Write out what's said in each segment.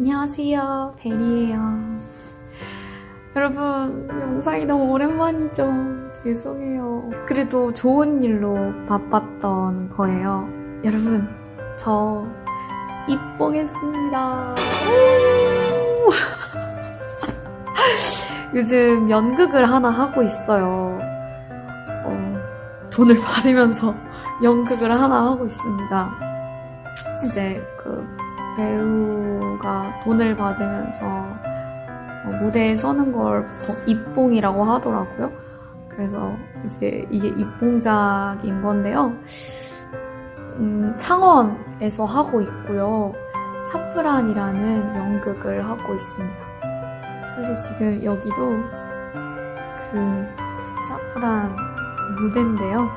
안녕하세요, 벨이에요. 여러분, 영상이 너무 오랜만이죠. 죄송해요. 그래도 좋은 일로 바빴던 거예요. 여러분, 저 입봉했습니다. 우! 요즘 연극을 하나 하고 있어요. 어, 돈을 받으면서 연극을 하나 하고 있습니다. 이제 그 배우가 돈을 받으면서 어, 무대에 서는 걸 보- 입봉이라고 하더라고요. 그래서 이제 이게 입봉작인 건데요. 음, 창원에서 하고 있고요. 사프란이라는 연극을 하고 있습니다. 사실 지금 여기도 그 사프란 무대인데요.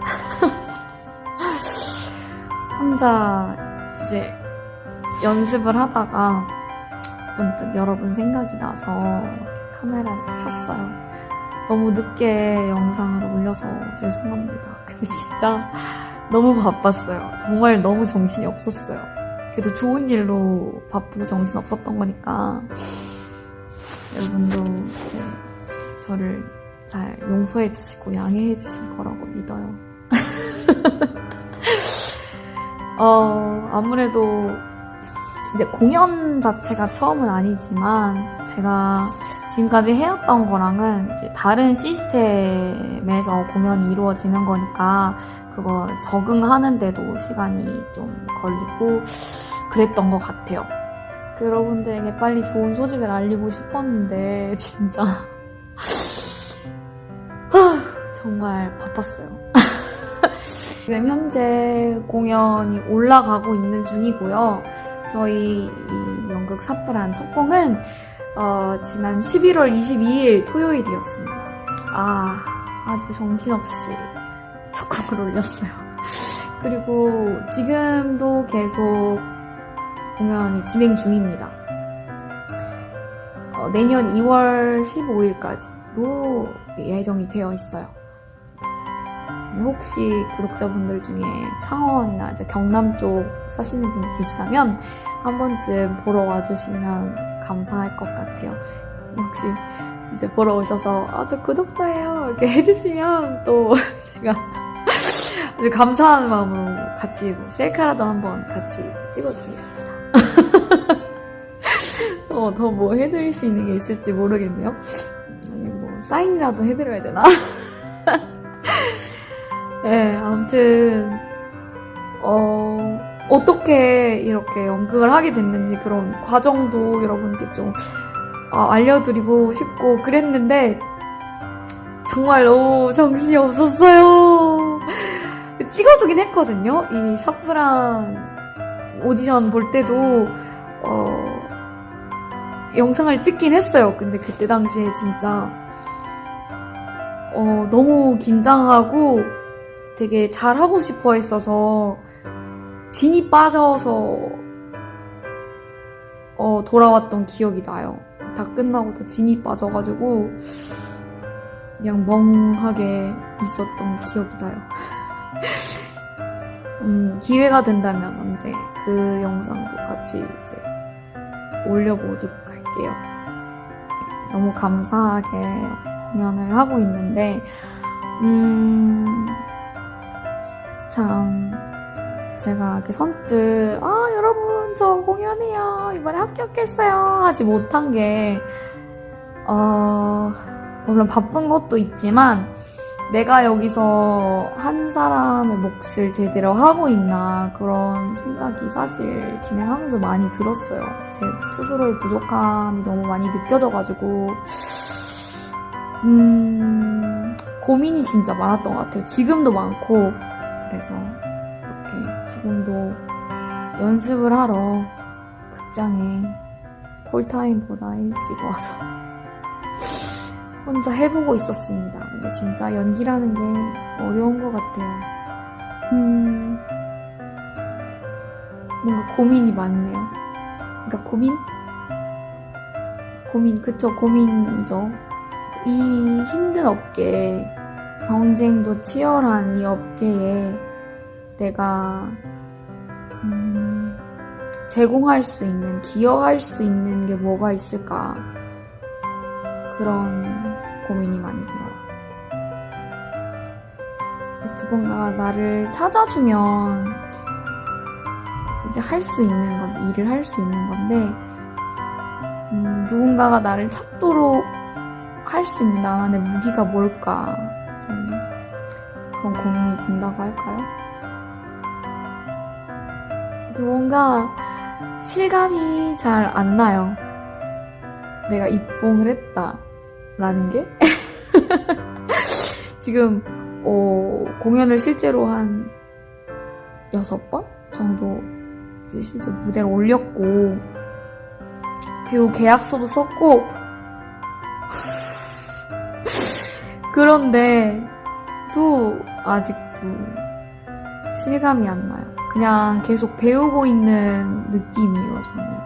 혼자 이제 연습을 하다가 문득 여러분 생각이 나서 이렇게 카메라를 켰어요. 너무 늦게 영상을 올려서 죄송합니다. 근데 진짜 너무 바빴어요. 정말 너무 정신이 없었어요. 그래도 좋은 일로 바쁘고 정신 없었던 거니까 여러분도 이제 저를 잘 용서해 주시고 양해해 주실 거라고 믿어요. 어, 아무래도 이제 공연 자체가 처음은 아니지만 제가 지금까지 해왔던 거랑은 다른 시스템에서 공연이 이루어지는 거니까 그걸 적응하는데도 시간이 좀 걸리고 그랬던 것 같아요. 그 여러분들에게 빨리 좋은 소식을 알리고 싶었는데 진짜 정말 바빴어요. 지금 현재 공연이 올라가고 있는 중이고요. 저희 이 연극 사프란 첫 공은 어, 지난 11월 22일 토요일이었습니다. 아, 아주 정신없이 첫 곡을 올렸어요. 그리고 지금도 계속 공연이 진행 중입니다. 어, 내년 2월 15일까지로 예정이 되어 있어요. 혹시 구독자분들 중에 창원이나 이제 경남 쪽 사시는 분이 계시다면 한 번쯤 보러 와주시면 감사할 것 같아요. 혹시 이제 보러 오셔서 아, 저 구독자예요 이렇게 해주시면 또 제가 아주 감사하는 마음으로 같이 뭐 셀카라도 한번 같이 찍어드리겠습니다. 어, 더 뭐 해드릴 수 있는 게 있을지 모르겠네요. 아니 뭐 사인이라도 해드려야 되나? 네, 아무튼 어, 어떻게 이렇게 연극을 하게 됐는지 그런 과정도 여러분께 좀 아, 알려드리고 싶고 그랬는데 정말 너무 정신이 없었어요. 찍어두긴 했거든요. 이 사프란 오디션 볼 때도 어, 영상을 찍긴 했어요. 근데 그때 당시에 진짜 어, 너무 긴장하고 되게 잘하고 싶어 했어서 진이 빠져서 어, 돌아왔던 기억이 나요. 다 끝나고도 진이 빠져가지고 그냥 멍하게 있었던 기억이 나요. 음, 기회가 된다면 언제 그 영상도 같이 이제 올려보도록 할게요. 너무 감사하게 공연을 하고 있는데, 음, 참, 제가 이렇게 선뜻, 아, 여러분, 저 공연해요. 이번에 합격했어요. 하지 못한 게, 어, 물론 바쁜 것도 있지만, 내가 여기서 한 사람의 몫을 제대로 하고 있나, 그런 생각이 사실 진행하면서 많이 들었어요. 제 스스로의 부족함이 너무 많이 느껴져가지고, 음, 고민이 진짜 많았던 것 같아요. 지금도 많고, 그래서 이렇게 지금도 연습을 하러 극장에 콜타임보다 일찍 와서 혼자 해보고 있었습니다. 근데 진짜 연기라는 게 어려운 것 같아요. 음, 뭔가 고민이 많네요. 그러니까 고민? 고민, 그쵸, 고민이죠. 이 힘든 업계, 경쟁도 치열한 이 업계에 내가, 음, 제공할 수 있는, 기여할 수 있는 게 뭐가 있을까. 그런 고민이 많이 들어요. 누군가가 나를 찾아주면 이제 할 수 있는 건데, 일을 할 수 있는 건데, 음, 누군가가 나를 찾도록 할 수 있는 나만의 무기가 뭘까. 좀 그런 고민이 든다고 할까요? 뭔가 실감이 잘 안 나요. 내가 입봉을 했다. 라는 게. 지금, 어, 공연을 실제로 한 여섯 번 정도 실제 무대를 올렸고, 배우 계약서도 썼고, 그런데 또 아직도 실감이 안 나요. 그냥 계속 배우고 있는 느낌이에요, 저는.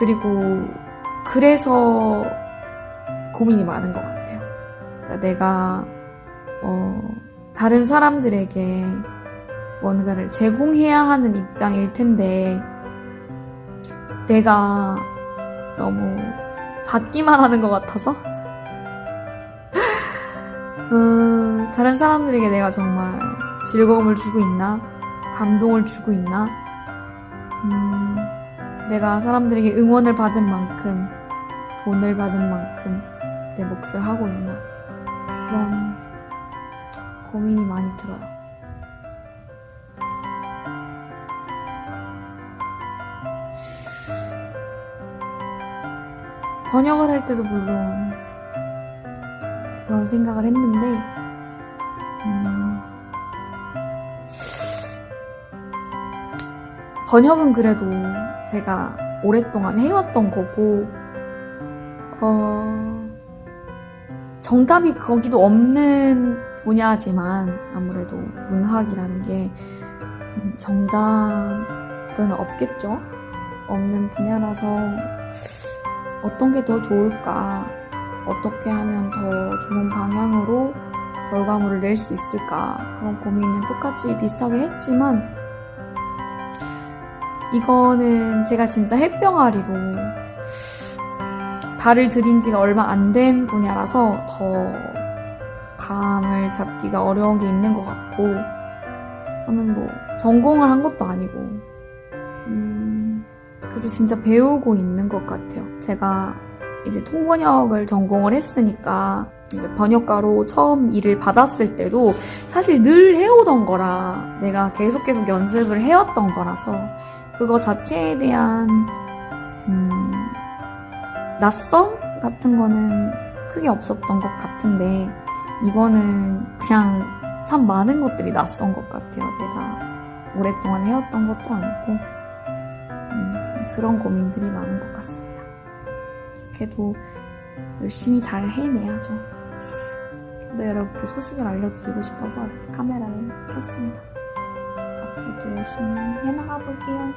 그리고 그래서 고민이 많은 것 같아요. 그러니까 내가 어, 다른 사람들에게 뭔가를 제공해야 하는 입장일 텐데 내가 너무 받기만 하는 것 같아서 음, 다른 사람들에게 내가 정말 즐거움을 주고 있나? 감동을 주고 있나? 음, 내가 사람들에게 응원을 받은 만큼, 돈을 받은 만큼 내 몫을 하고 있나? 그런 고민이 많이 들어요. 번역을 할 때도 물론 그런 생각을 했는데, 음, 번역은 그래도 제가 오랫동안 해왔던 거고, 어, 정답이 거기도 없는 분야지만 아무래도 문학이라는 게 음, 정답은 없겠죠? 없는 분야라서 어떤 게 더 좋을까? 어떻게 하면 더 좋은 방향으로 결과물을 낼 수 있을까? 그런 고민은 똑같이 비슷하게 했지만, 이거는 제가 진짜 햇병아리로 발을 들인 지가 얼마 안 된 분야라서 더 감을 잡기가 어려운 게 있는 것 같고, 저는 뭐 전공을 한 것도 아니고, 음, 그래서 진짜 배우고 있는 것 같아요. 제가 이제 통번역을 전공을 했으니까 번역가로 처음 일을 받았을 때도 사실 늘 해오던 거라 내가 계속 계속 연습을 해왔던 거라서 그거 자체에 대한 음, 낯섦 같은 거는 크게 없었던 것 같은데 이거는 그냥 참 많은 것들이 낯선 것 같아요. 내가 오랫동안 해왔던 것도 아니고 음, 그런 고민들이 많은 것 같습니다. 그래도 열심히 잘 해내야죠. 근데 여러분께 소식을 알려드리고 싶어서 카메라를 켰습니다. 앞으로도 열심히 해나가 볼게요.